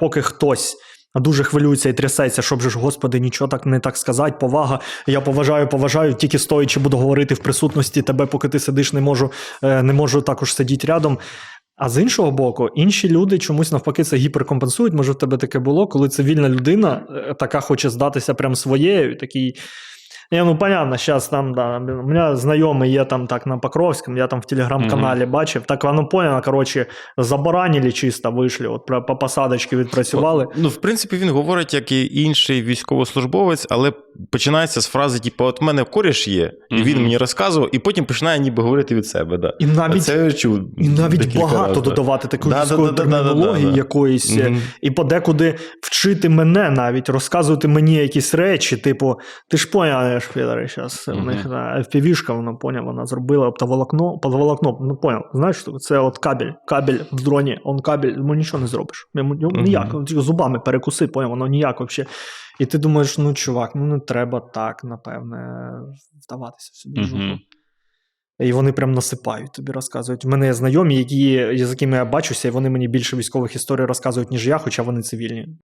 поки хтось. Дуже хвилюється і трясеться, щоб же ж, господи, нічого так не так сказати, повага. Я поважаю, поважаю, тільки стоячи буду говорити в присутності тебе, поки ти сидиш, не можу, е, не можу також сидіти рядом. А з іншого боку, інші люди чомусь навпаки це гіперкомпенсують. Може, в тебе таке було, коли цивільна людина е, така хоче здатися прям своєю, такий. Не, ну понятно, зараз там, да, у меня знайомий є там так на Покровському, я там в телеграм-каналі бачив. Так воно поняла, коротше, забаранили чисто, вийшли, от по посадочки відпрацювали. Ну, в принципі, він говорить, як і інший військовослужбовець, але починається з фрази: типу, от в мене коріш є, і він мені розказував, і потім починає ніби говорити від себе. Да. І навіть, Це чув і навіть багато разів, да. додавати такої Да, да, да, да, да, да, термінології да. якоїсь, Мгм. і подекуди вчити мене навіть, розказувати мені якісь речі, типу, ти ж поняв, Федоре, зараз в них FPV-шка, вона поняв, вона зробила оптоволокно, оптоволокно, ну поняв, знаєш, це от кабель, кабель в дроні, он кабель, йому нічого не зробиш. Ніяк, ну, зубами перекуси, поняв, воно ніяк взагалі. І ти думаєш, ну чувак, ну не треба так, напевне, вдаватися сюди. Mm-hmm. І вони прям насипають, тобі розказують. У мене є знайомі, які, з якими я бачуся, і вони мені більше військових історій розказують, ніж я, хоча вони цивільні.